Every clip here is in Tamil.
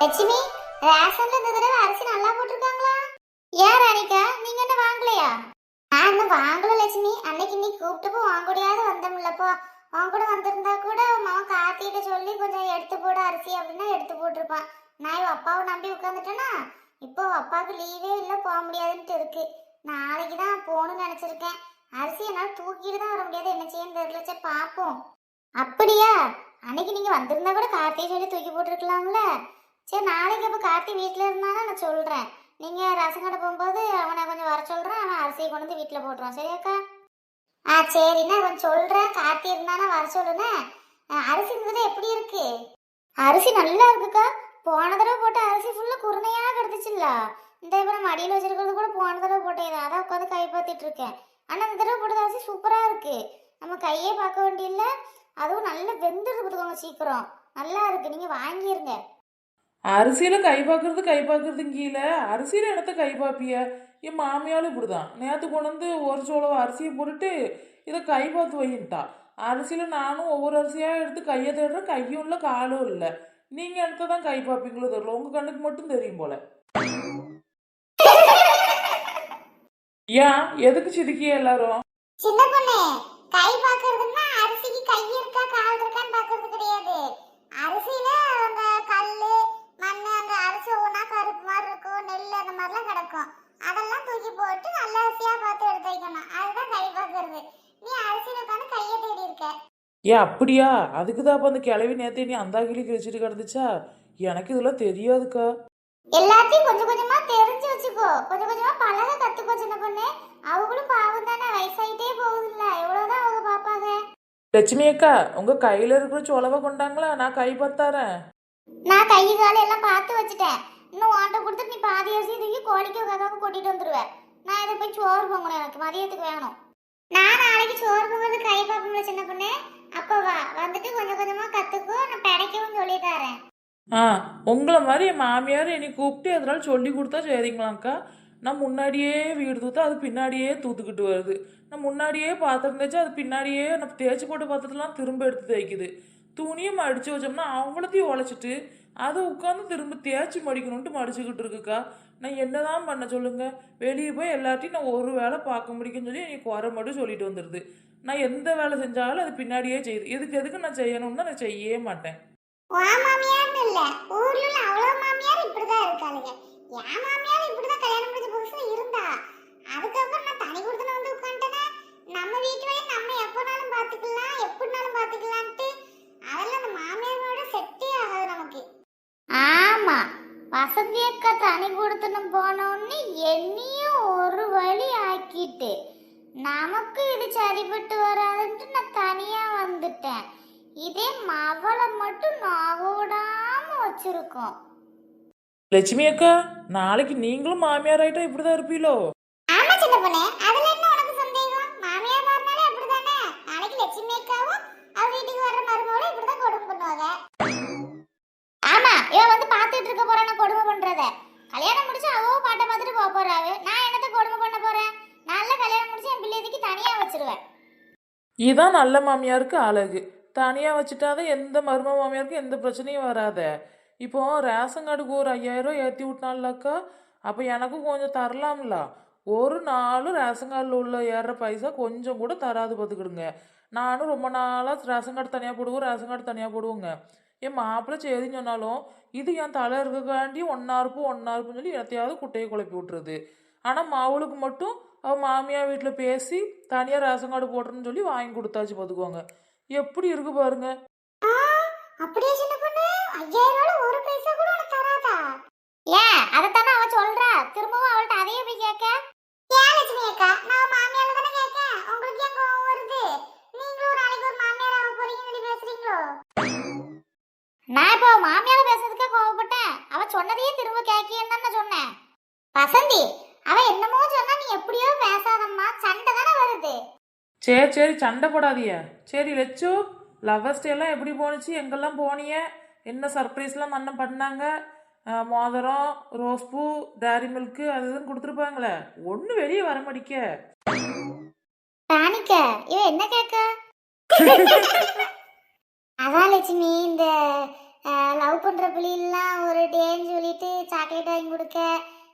லட்சுமி ரேஷன்ல இந்த தடவை அரிசி நல்லா போட்டிருக்காங்களா? ஏன் ராணிகா நீங்க என்ன வாங்கலையா? நான் இன்னும் வாங்கல லட்சுமி. அன்னைக்கு நீ கூப்பிட்டப்போ வாங்கூடியாவது வந்தோம்லப்போ உன் கூட வந்திருந்தா கூட உன் கார்த்திகிட்ட சொல்லி கொஞ்சம் எடுத்து போட அரிசி அப்படின்னா எடுத்து போட்டிருப்பான். நான் இவ அப்பாவை நம்பி உட்காந்துட்டேனா இப்போ அப்பாவுக்கு லீவே இல்லை போக முடியாதுன்ட்டு இருக்கு. நாளைக்கு தான் போகணும்னு நினச்சிருக்கேன். அரிசி என்னால் தூக்கிட்டு தான் வர முடியாது. என்ன செய்யன்னு தெரியல. பார்ப்போம். அப்படியா? அன்னைக்கு நீங்கள் வந்திருந்தா கூட கார்த்திகை சொல்லி தூக்கி போட்டிருக்கலாம்ல. சரி நாளைக்கு அப்போ கார்த்தி வீட்டில் இருந்தானா நான் சொல்கிறேன் நீங்கள் ரசம் கடை போகும்போது அவனை கொஞ்சம் வர சொல்கிறேன் அவன் அரிசியை கொண்டு வந்து வீட்டில் போட்டுருவான். சரியாக்கா ஆ சரிண்ணா கொஞ்சம் சொல்கிறேன் கார்த்தி இருந்தானா வர சொல்லுண்ணே அரிசி இருந்தது எப்படி இருக்கு? அரிசி நல்லா இருக்குக்கா. போன தடவை போட்ட அரிசி ஃபுல்லாக குருணையாக கிடந்துச்சுல்ல. இந்த இப்போ நம்ம அடியில் வச்சிருக்கிறது கூட போன தடவை போட்டேன். அதான் உட்காந்து கை பார்த்துட்டு இருக்கேன். ஆனால் இந்த தடவை போட்டது அரிசி சூப்பராக இருக்குது நம்ம கையே பார்க்க வேண்டியில்லை. அதுவும் நல்லா வெந்துடுது பார்த்துக்கோங்க சீக்கிரம். நல்லா இருக்குது நீங்கள் வாங்கிருங்க. அரிசியில கை பார்க்கறது கை பார்க்கறதுங்க கீழே. அரிசியில இடத்த கை பார்ப்பிய என் மாமியாலும் இப்படிதான். நேற்று கொண்டு வந்து ஒரு சோளம் அரிசியை போட்டுட்டு இதை கை பார்த்து வையின்ட்டா. அரிசியில நானும் ஒவ்வொரு அரிசியா எடுத்து கையை தேடுறேன். கையும் இல்லை காலும் இல்லை. நீங்க இடத்த தான் கை பார்ப்பீங்களோ தெரியல. உங்க கண்ணுக்கு மட்டும் தெரியும் போல. ஏன்? எதுக்கு சிதுக்கிய எல்லாரும்? சின்ன பொண்ணு கை பார்க்கறதுன்னா அரிசிக்கு கை இருக்கா கால் இருக்கான்னு பார்க்கறது கிடையாது. அரிசியில அந்த கல்லு மண் அந்த அரிசி கருப்பு மாதிரி இருக்கும் நெல் அந்த மாதிரிலாம் கிடக்கும். அதெல்லாம் தூக்கி போட்டு நல்ல அரிசியா பார்த்து எடுத்து வைக்கணும். அதுதான் கை பார்க்கறது. நீ அரிசியில உட்காந்து கையை தேடி இருக்க. ஏன் அப்படியா? அதுக்கு தான் அப்போ அந்த கிளவி நேத்தே நீ அந்த கிளி கிழிச்சிட்டு கிடந்துச்சா? எனக்கு இதெல்லாம் தெரியாதுக்கா. எல்லாத்தையும் கொஞ்சம் கொஞ்சமா தெரிஞ்சு வச்சுக்கோ. கொஞ்சம் கொஞ்சமா பழக கத்துக்கோ சின்ன பொண்ணு. அவங்களும் பாவம் தானே. வயசாயிட்டே போகுதுல்ல. எவ்வளவுதான் அவங்க பாப்பாங்க லட்சுமி அக்கா உங்க கையில இருக்கிற சொலவை கொண்டாங்களா? நான் கை பார்த்தாரேன் நான் கை கால எல்லாம் பார்த்து வச்சுட்டேன். இன்னும் வாண்ட கொடுத்து நீ பாதி அரிசி தூக்கி கோழிக்கு கக்காவுக்கு கொட்டிட்டு வந்துடுவேன் நான் இதை போய் சோறு பொங்கணும் எனக்கு. மதியத்துக்கு வேணும். நான் நாளைக்கு சோறு பொங்குறது கை பார்ப்போம்ல சின்ன பொண்ணு. அப்போ வா. வந்துட்டு கொஞ்சம் கொஞ்சமா கத்துக்கோ. நான் படைக்கவும் சொல்லி தரேன். ஆ உங்களை மாதிரி என் மாமியார் என்னை கூப்பிட்டு எதனால சொல்லி கொடுத்தா சரிங்களாக்கா நான் முன்னாடியே வீடு தூத்தா அது பின்னாடியே தூத்துக்கிட்டு வருது. நான் முன்னாடியே பாத்திரம் தேய்ச்சி அது பின்னாடியே நான் தேய்ச்சி போட்டு பாத்திரத்தெல்லாம் திரும்ப எடுத்து தேய்க்குது. துணியை மடித்து வச்சோம்னா அவ்வளோத்தையும் உழைச்சிட்டு அதை உட்காந்து திரும்ப தேய்ச்சி மடிக்கணுன்ட்டு மடிச்சுக்கிட்டு இருக்குக்கா. நான் என்னதான் பண்ண சொல்லுங்கள் வெளியே போய் எல்லாத்தையும் நான் ஒரு வேலை பார்க்க முடியும்னு சொல்லி எனக்கு குறை மட்டும் சொல்லிட்டு வந்துடுது நான் எந்த வேலை செஞ்சாலும் அது பின்னாடியே செய்யுது. எதுக்கு எதுக்கு நான் செய்யணும்னா நான் செய்யவே மாட்டேன். வா மாமியார்னு இல்ல. ஊர்ல உள்ள அவ்வளவு மாமியார் இப்படிதான் இருக்காளுங்க. என் அதுக்கப்புறம் நான் தனி கொடுத்துன வந்து உட்காந்துட்டேன்னா நம்ம வீட்டு வேலையை நம்ம எப்போனாலும் பாத்துக்கலாம் எப்படினாலும் பாத்துக்கலான்ட்டு அதெல்லாம் அந்த மாமியாரோட செட்டே ஆகாது நமக்கு. ஆமா வசந்தி அக்கா தனி கொடுத்துன்னு போனோன்னு என்னையும் ஒரு வழி ஆக்கிட்டு நமக்கு இது சரிப்பட்டு வராதுன்ட்டு நான் தனியா வந்துட்டேன். இதே மவளை மட்டும் நாகோடாம வச்சிருக்கோம். லட்சுமி அக்கா நாளைக்கு நீங்களும் மாமியார் ஆயிட்டா இப்படிதான் இருப்பீளோ? ஆமா சின்ன பொண்ணு. அதுல என்ன உனக்கு சந்தேகம் மாமியார் மாறினாலே அப்படிதானே நாளைக்கு லட்சுமி அக்காவும் அவ வீட்டுக்கு வர்ற மருமகளும் இப்படிதான் கொடுமை பண்ணுவாங்க ஆமா இவன் வந்து பாத்துட்டு இருக்க போறான கொடுமை கல்யாணம் முடிச்சு அவ பாட்டை பார்த்துட்டு போக போறாரு நான் என்னத்த கொடுமை பண்ண போறேன்? நல்ல கல்யாணம் முடிச்சு என் பிள்ளைக்கு தனியா வச்சிருவேன். இதான் நல்ல மாமியாருக்கு அழகு. தனியாக வச்சுட்டாதான் எந்த மரும மாமியாருக்கும் எந்த பிரச்சனையும் வராத. இப்போ ரேஷன் கார்டுக்கு ஒரு ஐயாயிரம் ஏற்றி விட்டான்லக்கா. அப்போ எனக்கும் கொஞ்சம் தரலாம்ல. ஒரு நாளும் ரேஷன் கார்டில் உள்ள ஏறுற பைசா கொஞ்சம் கூட தராது பார்த்துக்கிடுங்க. நானும் ரொம்ப நாளாக ரேஷன் கார்டு தனியாக போடுவோம் ரேஷன் கார்டு தனியாக போடுவோங்க. என் மாப்பிள்ளை சரின்னு சொன்னாலும் இது என் தலை இருக்கக்காண்டி ஒன்றா இருப்போம் ஒன்றா சொல்லி எத்தையாவது குட்டையை குழப்பி விட்டுருது. ஆனால் மாவுளுக்கு மட்டும் அவள் மாமியார் வீட்டில் பேசி தனியாக ரேஷன் கார்டு போட்டுருன்னு சொல்லி வாங்கி கொடுத்தாச்சு பார்த்துக்கோங்க எப்படி இருக்கு பாருங்க. அப்படியே சின்ன பொண்ணு ஐயாயிரம் ரூபாய் ஒரு பைசா கூட உனக்கு தராதா? ஏன் அதத்தானே அவ சொல்றா. திரும்பவும் அவள்கிட்ட அதையே போய் கேட்க? ஏன் லட்சுமி அக்கா நான் மாமியார் தானே கேட்கேன் உங்களுக்கு நான் இப்போ மாமியார் பேசுறதுக்கே கோவப்பட்டேன். அவ சொன்னதையே திரும்ப கேட்கியன்னு தான் நான் சொன்னேன். வசந்தி அவ என்னமோ சொன்னா நீ எப்படியோ பேசாதம்மா. சண்டை தானே வருது. சரி சரி சண்டை போடாதீய சரி லெச்சு லவர்ஸ் டே எல்லாம் எப்படி போணுச்சு? எங்கெல்லாம் போனீங்க? என்ன சர்ப்ரைஸ்லாம் அண்ணன் பண்ணாங்க? மோதிரம் ரோஸ் பூ டேரி மில்க்கு அது இதுன்னு கொடுத்துருப்பாங்களே. ஒன்று வெளியே வர மாட்டிக்க. ராணிக்க இவ என்ன கேட்க? அதான் லட்சுமி இந்த லவ் பண்ற பிள்ளைலாம் ஒரு டேன்னு சொல்லிட்டு சாக்லேட் வாங்கி கொடுக்க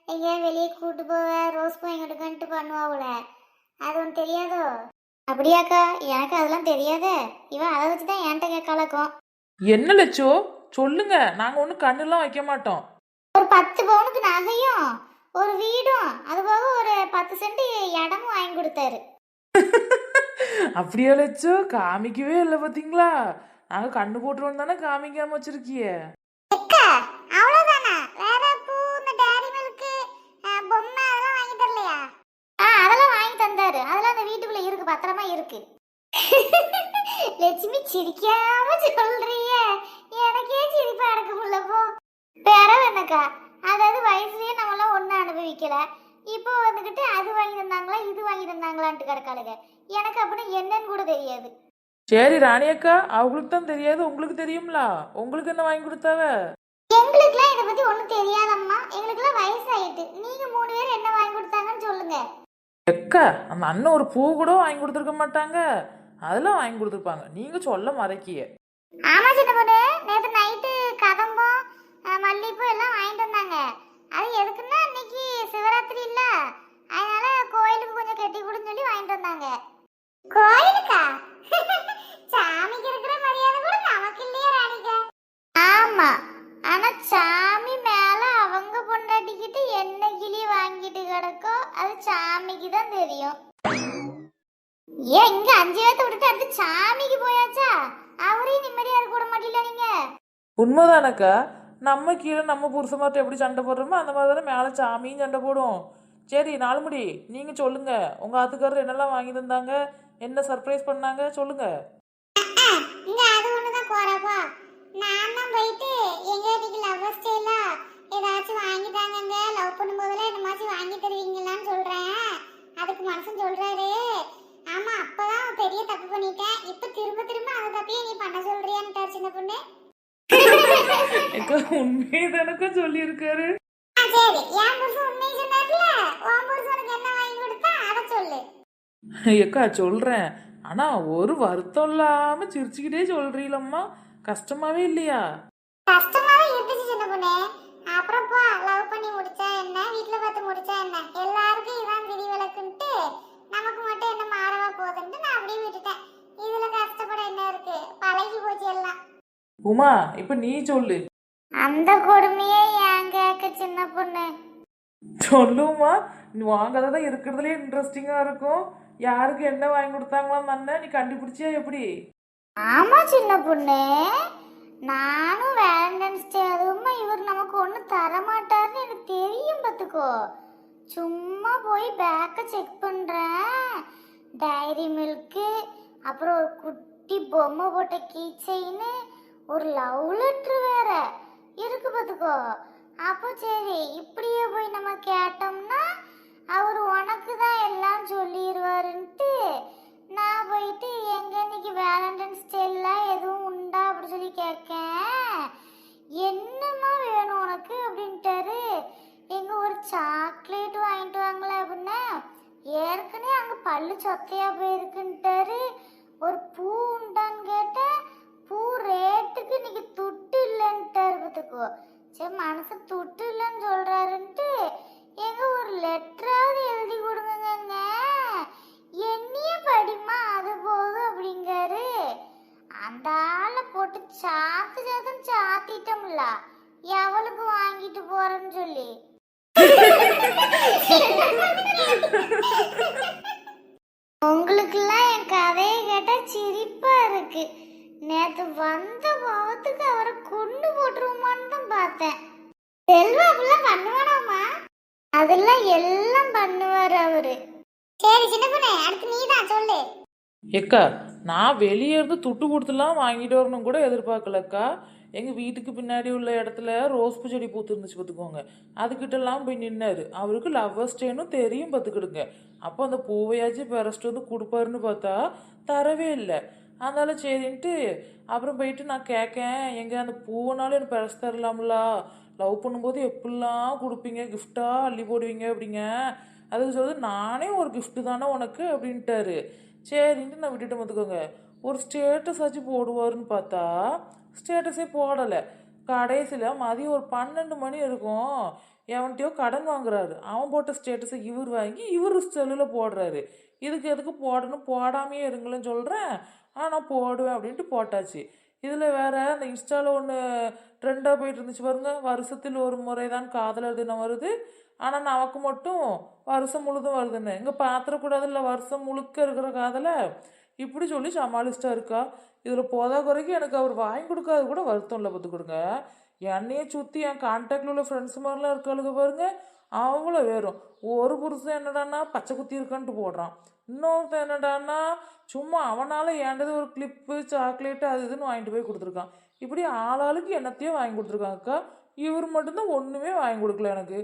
எங்கேயாவது வெளியே கூட்டு போவ ரோஸ் வாங்கி கொடுக்கன்ட்டு பண்ணுவாவுல அது ஒன்று தெரியாதோ? அப்படியாக்கா எனக்கு அதெல்லாம் தெரியாதே. இவன் அதை வச்சு தான் என்கிட்ட கேட்கலக்கும் என்ன லட்சோ? சொல்லுங்க. நாங்க ஒன்றும் கண்ணுலாம் வைக்க மாட்டோம். ஒரு பத்து பவுனுக்கு நகையும் ஒரு வீடும் அது போக ஒரு பத்து சென்ட் இடமும் வாங்கி கொடுத்தாரு. அப்படியா லட்சோ? காமிக்கவே இல்லை பாத்தீங்களா? நாங்க கண்ணு போட்டுருவோம் தானே காமிக்காம வச்சிருக்கிய? அக்கா அவ்வளவுதானா? வேற பூ இந்த டேரி மில்க் பொம்மை அதெல்லாம் வாங்கி தரலையா? ஆ அதெல்லாம் வாங்கி தந்தாரு. அதெல்லாம் அந்த வீட்டுக்குள்ள இருக்கு பத்திரமா இருக்கு. லட்சுமி சிரிக்காம சொல்றியே. எனக்கே சிரிப்பா அடக்க முடியல போ. வேற என்னக்கா? அதாவது வயசுலயே நம்மளாம் ஒன்றும் அனுபவிக்கல. இப்போ வந்துக்கிட்டு அது வாங்கி தந்தாங்களா இது வாங்கி தந்தாங்களான்ட்டு கிடக்காளுங்க. எனக்கு அப்படின்னு என்னன்னு கூட தெரியாது. சரி ராணி அக்கா அவங்களுக்கு தான் தெரியாது உங்களுக்கு தெரியும்ல? உங்களுக்கு என்ன வாங்கி கொடுத்தாவ? எங்களுக்குலாம் இதை பத்தி ஒண்ணும் தெரியாதம்மா. எங்களுக்குலாம் வயசாயிட்டு. நீங்க மூணு பேர் என்ன வாங்கி கொடுத்தாங்கன்னு சொல்லுங்க. எக்கா அந்த அண்ணன் ஒரு பூ கூட வாங்கி கொடுத்துருக்க மாட்டாங்க. அதெல்லாம் வாங்கி கொடுத்துருப்பாங்க. நீங்க சொல்ல மறைக்கிய. ஆமா சின்ன பொண்ணு. நேத்து நைட்டு கதம்பம் அஹ், மல்லிகைப்பூ எல்லாம் வாங்கிட்டு வந்தாங்க. அது எதுக்குன்னா இன்னைக்கு சிவராத்திரி இல்ல. அதனால கோயிலுக்கு கொஞ்சம் கட்டி கொடுன்னு சொல்லி வாங்கிட்டு வந்தாங்க. கோயிலுக்கா சாமிக்கு இருக்கிற மரியாதை கூட நமக்கு இல்லையா ராணிகா ஆமா ஆனா சாமி மேல அவங்க பொண்டாட்டிக்கிட்டு என்ன கிளி வாங்கிட்டு கிடக்கோ அது சாமிக்கு தான் தெரியும் இங்க அஞ்சு பேர்த்த விட்டுட்டு அடுத்து சாமிக்கு போயாச்சா? அவரையும் நிம்மதியா இருக்க விட மாட்டீங்களா நீங்க? உண்மைதானக்கா? நம்ம கீழே நம்ம புருஷமார்ட்ட எப்படி சண்டை போடுறோமோ அந்த மாதிரி தானே மேலே சாமியும் சண்டை போடும். சரி நாலுமுடி நீங்கள் சொல்லுங்க. உங்கள் ஆத்துக்காரர் என்னெல்லாம் வாங்கி தந்தாங்க? என்ன சர்ப்ரைஸ் பண்ணாங்க? சொல்லுங்க. இங்க அது ஒண்ணுதான் போறப்பா நான் தான் போயிட்டு எங்க இன்னைக்கு லவ் ஸ்டைலா ஏதாச்சும் வாங்கி தாங்கங்க. லவ் பண்ணும்போதுல இந்த மாதிரி வாங்கி தருவீங்களான்னு சொல்றேன் அதுக்கு மனசன் சொல்றாரு ஆமா அப்பதான் பெரிய தப்பு பண்ணிட்டேன் இப்ப திரும்ப திரும்ப அந்த தப்பையே நீ பண்ண சொல்றியான்னு சின்ன பொண்ணு அக்கா உண்மையை தானக்கா சொல்லியிருக்காரு ஆ, சரி என் புருஷன் உண்மையை சொன்னார்ல உன் புருஷனுக்கு என்ன வாங்கி கொடுத்தா அதை சொல்லு. அக்கா சொல்கிறேன் ஆனால் ஒரு வருத்தம் இல்லாமல் சிரிச்சுக்கிட்டே சொல்கிறீங்களம்மா கஷ்டமாவே இல்லையா? கஷ்டமாவே இருந்துச்சு சின்ன பொண்ணு. அப்புறம் போ லவ் பண்ணி முடிச்சா என்ன? வீட்ல பார்த்து முடிச்சா என்ன? எல்லாருக்கும் இதான் விதி விளக்குன்ட்டு நமக்கு மட்டும் என்ன மாறவா போகுதுன்ட்டு நான் அப்படியே விட்டுட்டேன். இதுல கஷ்டப்பட என்ன இருக்கு? பழகி போச்சு எல்லாம். உமா இப்போ நீ சொல்லு. அந்த கொடுமையே ஏன் கேட்க சின்ன பொண்ணு? சொல்லுமா நீ வாங்காத தான் இருக்கிறதுலே இன்ட்ரெஸ்டிங்காக இருக்கும். யாருக்கு என்ன வாங்கி கொடுத்தாங்களான்னு அண்ணன் நீ கண்டுபிடிச்சியா எப்படி? ஆமா சின்ன பொண்ணு. நானும் வேலண்டைன்ஸ் டே அதுவுமா இவர் நமக்கு ஒன்றும் தர மாட்டாருன்னு எனக்கு தெரியும் பார்த்துக்கோ. சும்மா போய் பேக்கை செக் பண்ணுறேன் டைரி மில்க்கு அப்புறம் ஒரு குட்டி பொம்மை போட்ட கீ செயின் ஒரு லவ் லெட்ரு வேற. இருக்கு பார்த்துக்கோ. அப்போ சரி இப்படியே போய் நம்ம கேட்டோம்னா அவர் உனக்கு தான் எல்லாம் சொல்லிடுவாருன்ட்டு நான் போயிட்டு எங்க இன்னைக்கு வேலண்டைன்ஸ் டேலாம் எதுவும் உண்டா அப்படி சொல்லி கேட்கேன். என்னம்மா வேணும் உனக்கு அப்படின்ட்டாரு. எங்க ஒரு சாக்லேட் வாங்கிட்டு வாங்களே அப்படின்னா. ஏற்கனவே அங்கே பல்லு சொத்தையா போயிருக்குன்ட்டாரு. சாத்திட்டோம்ல எவளுக்கு வாங்கிட்டு போறேன்னு சொல்லி. உங்களுக்கெல்லாம் என் கதையை கேட்டா சிரிப்பா இருக்கு. நேத்து வந்த பாவத்துக்கு அவரை கொண்டு போட்டுருவோமான்னு தான் பார்த்தேன். செல்வா அப்படிலாம் பண்ணுவானாமா அதெல்லாம் எல்லாம் பண்ணுவார் அவரு. சரி சின்ன பொண்ணு அடுத்து நீ தான் சொல்லு. எக்கா நான் வெளியே இருந்து துட்டு கொடுத்துலாம் வாங்கிட்டு வரணும் கூட எதிர்பார்க்கலக்கா. எங்கள் வீட்டுக்கு பின்னாடி உள்ள இடத்துல ரோஸ் பூ செடி பூத்து இருந்துச்சு பார்த்துக்கோங்க. அதுக்கிட்டலாம் போய் நின்னார். அவருக்கு லவ்வர்ஸ் டேனும் தெரியும் பார்த்துக்கிடுங்க. அப்போ அந்த பூவையாச்சும் பறிச்சிட்டு வந்து கொடுப்பாருன்னு பார்த்தா தரவே இல்லை. அதனால சரின்ட்டு அப்புறம் போயிட்டு நான் கேட்கேன் எங்கே அந்த பூவனாலும் எனக்கு பறிச்சு தரலாம்லா? லவ் பண்ணும்போது எப்படிலாம் கொடுப்பீங்க? கிஃப்டாக அள்ளி போடுவீங்க? அப்படிங்க. அதுக்கு சொல்லுது நானே ஒரு கிஃப்ட்டு தானே உனக்கு? அப்படின்ட்டாரு. சரின்ட்டு நான் விட்டுட்டு பார்த்துக்கோங்க. ஒரு ஸ்டேட்டஸ் ஆச்சு போடுவாருன்னு பார்த்தா ஸ்டேட்டஸே போடலை. கடைசியில் மதியம் ஒரு பன்னெண்டு மணி இருக்கும். எவன்கிட்டயோ கடன் வாங்குறாரு. அவன் போட்ட ஸ்டேட்டஸை இவர் வாங்கி இவர் செல்லில் போடுறாரு. இதுக்கு எதுக்கு போடணும்? போடாமையே இருங்களேன்னு சொல்கிறேன் ஆனால் போடுவேன் அப்படின்ட்டு போட்டாச்சு. இதில் வேறு அந்த இன்ஸ்டாவில் ஒன்று ட்ரெண்டாக போயிட்டு இருந்துச்சு பாருங்க. வருஷத்தில் ஒரு முறை தான் காதலர் தினம் வருது. ஆனால் நமக்கு மட்டும் வருஷம் முழுதும் வருதுன்னு. இங்கே பாத்திரக்கூடாதுல்ல? வருஷம் முழுக்க இருக்கிற காதலை. இப்படி சொல்லி சமாளிச்சிட்டா இருக்கா? இதில் போதா குறைக்கு எனக்கு அவர் வாங்கி கொடுக்காது கூட வருத்தம் இல்லை பார்த்து கொடுங்க என்னையே சுற்றி என் கான்டாக்டில் உள்ள ஃப்ரெண்ட்ஸ் மாதிரிலாம் இருக்காளுங்க பாருங்க. அவ்வளோ வேறும். ஒரு புருஷன் என்னடான்னா பச்சை குத்தி இருக்கான்ட்டு போடுறான். இன்னொருத்தன் என்னடான்னா சும்மா அவனால் ஏண்டது ஒரு கிளிப்பு சாக்லேட்டு அது இதுன்னு வாங்கிட்டு போய் கொடுத்துருக்கான். இப்படி ஆளாளுக்கு என்னத்தையும் வாங்கி கொடுத்துருக்காங்கக்கா இவர் மட்டும்தான் ஒன்றுமே வாங்கி கொடுக்கல எனக்கு.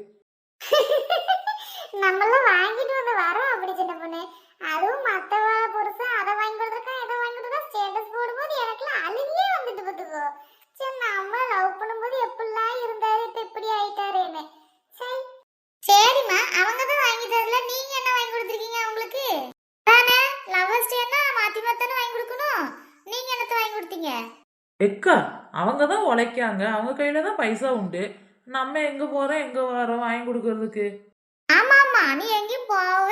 நம்மளாம் வாங்கிட்டு வந்து வரோம் அப்படி சின்ன பொண்ணு. அதுவும் மத்தவ புருஷன் அதை வாங்கி கொடுத்துருக்கா இதை வாங்கி கொடுத்தா ஸ்டேட்டஸ் போடும்போது எனக்குலாம் அழுகியே வந்துட்டு பார்த்துக்கோ சரி நம்ம லவ் பண்ணும்போது எப்படிலாம் இருந்தாரு இப்ப இப்படி ஆயிட்டாரேன்னு. சரி. சரிம்மா அவங்க தான் வாங்கி தரல நீங்க என்ன வாங்கி கொடுத்துருக்கீங்க அவங்களுக்கு? தானே லவர்ஸ் டேனா மாத்தி மாத்தானே வாங்கி கொடுக்கணும். நீங்க என்னத்த வாங்கி கொடுத்தீங்க? எக்கா அவங்க தான் உழைக்காங்க அவங்க கையில் தான் பைசா உண்டு. நம்ம எங்கே போகிறோம் எங்கே வரோம் வாங்கி கொடுக்கறதுக்கு? ஆமா ஆமா நீ எங்கேயும் போகவே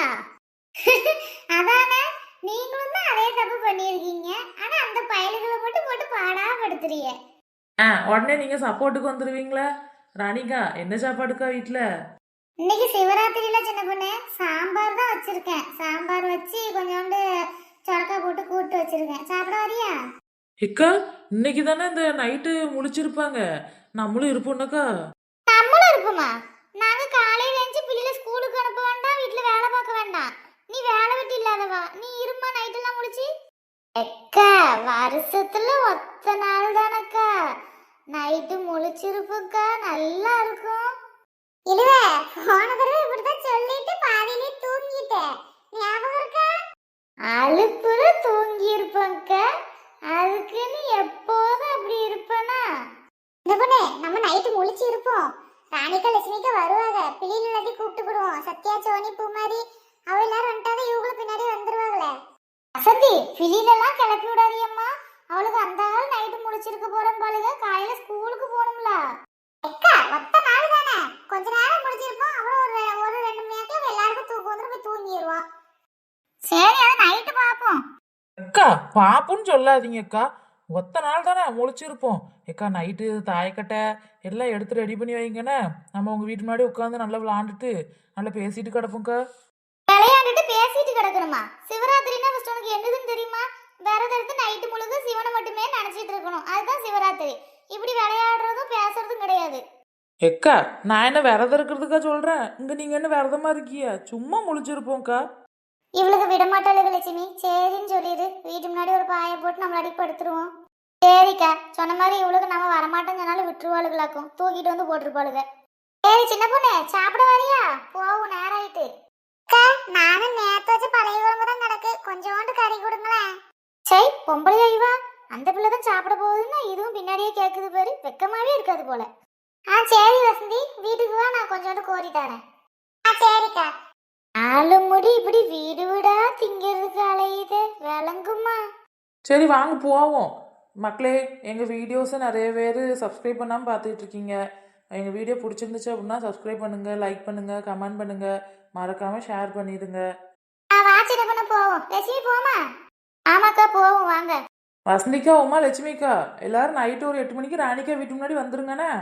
மாட்டல்ல அதானே? நீங்களும் தான் அதே தப்பு பண்ணியிருக்கீங்க. ஆனா அந்த பயலுகளை மட்டும் போட்டு பாடா படுத்துறீங்க ஆ உடனே நீங்கள் சப்போர்ட்டுக்கு வந்துடுவீங்களா ராணிகா என்ன சாப்பாடுக்கா வீட்டில் இன்னைக்கு சிவராத்திரியில சின்ன பொண்ணு சாம்பார் தான் வச்சிருக்கேன். சாம்பார் வச்சு கொஞ்சோண்டு சொரக்கா போட்டு கூட்டு வச்சிருக்கேன். சாப்பிட வரியா? எக்கா இன்னைக்கு தானே இந்த நைட்டு முழிச்சிருப்பாங்க. நம்மளும் இருப்போம்னாக்கா நம்மளும் இருப்போமா? நாங்க காலையில எழுந்து பிள்ளைல ஸ்கூலுக்கு அனுப்ப வேண்டாம் வீட்டுல வேலை பார்க்க வேண்டாம். நீ வேலை வெட்டி இல்லாதவா? நீ இருமா நைட் எல்லாம் முடிச்சு எக்கா வருஷத்துல ஒத்த நாள் தானக்கா. நைட்டு முழிச்சிருப்புக்கா நல்லா இருக்கும். இல்ல போன தடவை இப்படிதான் சொல்லிட்டு பாதியிலே தூங்கிட்டேன் ஞாபகம் இருக்கா? அழுப்புல தூங்கி இருப்பேன்க்கா அதுக்குன்னு எப்போதும் அப்படி இருப்பேனா? இந்த பொண்ணு நம்ம நைட்டு முழிச்சு இருப்போம் ராணிக்கா லட்சுமிக்கு வருவாங்க. பிள்ளைகள் எல்லாத்தையும் கூப்பிட்டு போடுவோம். சத்யா சோனி பூமாரி அவ எல்லாரும் வந்துட்டாத இவங்களும் பின்னாடி வந்துருவாங்களே. வசந்தி பிள்ளைகளெல்லாம் கிளப்பி விடாதியம்மா அவளுக்கு அந்த நாள் நைட்டு முடிச்சிருக்க போறோம் பாருங்க காலையில ஸ்கூலுக்கு போகணும்ல. அக்கா ஒத்த நாள் தானே? கொஞ்ச நேரம் முடிச்சிருப்போம் அப்புறம் ஒரு ஒரு ரெண்டு மணி நேரத்துல எல்லாருக்கும் தூக்கம் வந்துடும் போய் தூங்கிடுவோம் சரி அதை நைட்டு பார்ப்போம். அக்கா பாப்புன்னு சொல்லாதீங்க அக்கா. ஒத்த நாள் தானே முழிச்சிருப்போம். எக்கா நைட்டு தாயக்கட்டை எல்லாம் எடுத்து ரெடி பண்ணி வைங்கண்ணே. நம்ம உங்கள் வீட்டு முன்னாடி உட்காந்து நல்லா விளாண்டுட்டு நல்லா பேசிட்டு கிடப்போம்க்கா. விளையாண்டுட்டு பேசிட்டு கிடக்கணுமா? சிவராத்திரினா ஃபர்ஸ்ட் உனக்கு என்னதுன்னு தெரியுமா? விரதம் எடுத்து நைட்டு முழுக்க சிவனை மட்டுமே நினைச்சிட்டு இருக்கணும். அதுதான் சிவராத்திரி. இப்படி விளையாடுறதும் பேசுறதும் கிடையாது. எக்கா நான் என்ன விரதம் இருக்கிறதுக்கா சொல்கிறேன் இங்கே நீங்கள் என்ன விரதமாக இருக்கியா சும்மா முழிச்சிருப்போம்க்கா. இவளுக்கு விடமாட்டாளுக லட்சுமி சரின்னு சொல்லிடு வீட்டு முன்னாடி ஒரு பாயை போட்டு நம்மள அடி படுத்துருவோம் சரிக்கா. சொன்ன மாதிரி இவளுக்கு நம்ம வரமாட்டோம் சொன்னாலும் விட்டுருவாளுகளாக்கும். தூக்கிட்டு வந்து போட்டிருப்பாளுக. சரி சின்ன பொண்ணு சாப்பிட வரியா? போவும் நேரம் ஆயிட்டு அக்கா நானும் நேத்து வச்சு பழைய குழம்பு தான் கிடக்கு. கொஞ்சோண்டு கறி கொடுங்களேன். சரி பொம்பளை ஐவா அந்த பிள்ளை தான் சாப்பிட போகுதுன்னா இதுவும் பின்னாடியே கேட்குது பேரு. வெக்கமாவே இருக்காது போல. ஆ சரி வசந்தி. வீட்டுக்கு வா நான் கொஞ்சோண்டு கோரி தரேன். ஆ சரிக்கா. நாலு முடி இப்படி வீடு வீடா திங்கிறதுக்கு அலையுது? விளங்குமா? சரி வாங்க போவோம். மக்களே எங்கள் வீடியோஸை நிறைய பேர் சப்ஸ்கிரைப் பண்ணாமல் பார்த்துட்டு இருக்கீங்க. எங்கள் வீடியோ பிடிச்சிருந்துச்சு அப்படின்னா சப்ஸ்கிரைப் பண்ணுங்கள் லைக் பண்ணுங்கள் கமெண்ட் பண்ணுங்கள் மறக்காமல் ஷேர் பண்ணிடுங்க. ஆ வா சின்ன பண்ண போவோம். லட்சுமி போமா ஆமாக்கா போவோம் வாங்க. வசந்திக்கா உமா லட்சுமிக்கா எல்லாரும் நைட்டு ஒரு எட்டு மணிக்கு ராணிக்கா வீட்டு முன்னாடி வந்துருங்கண்ணே.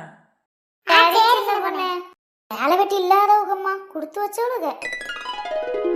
வேலை வெட்டி இல்லாதவங்கம்மா கொடுத்து thank you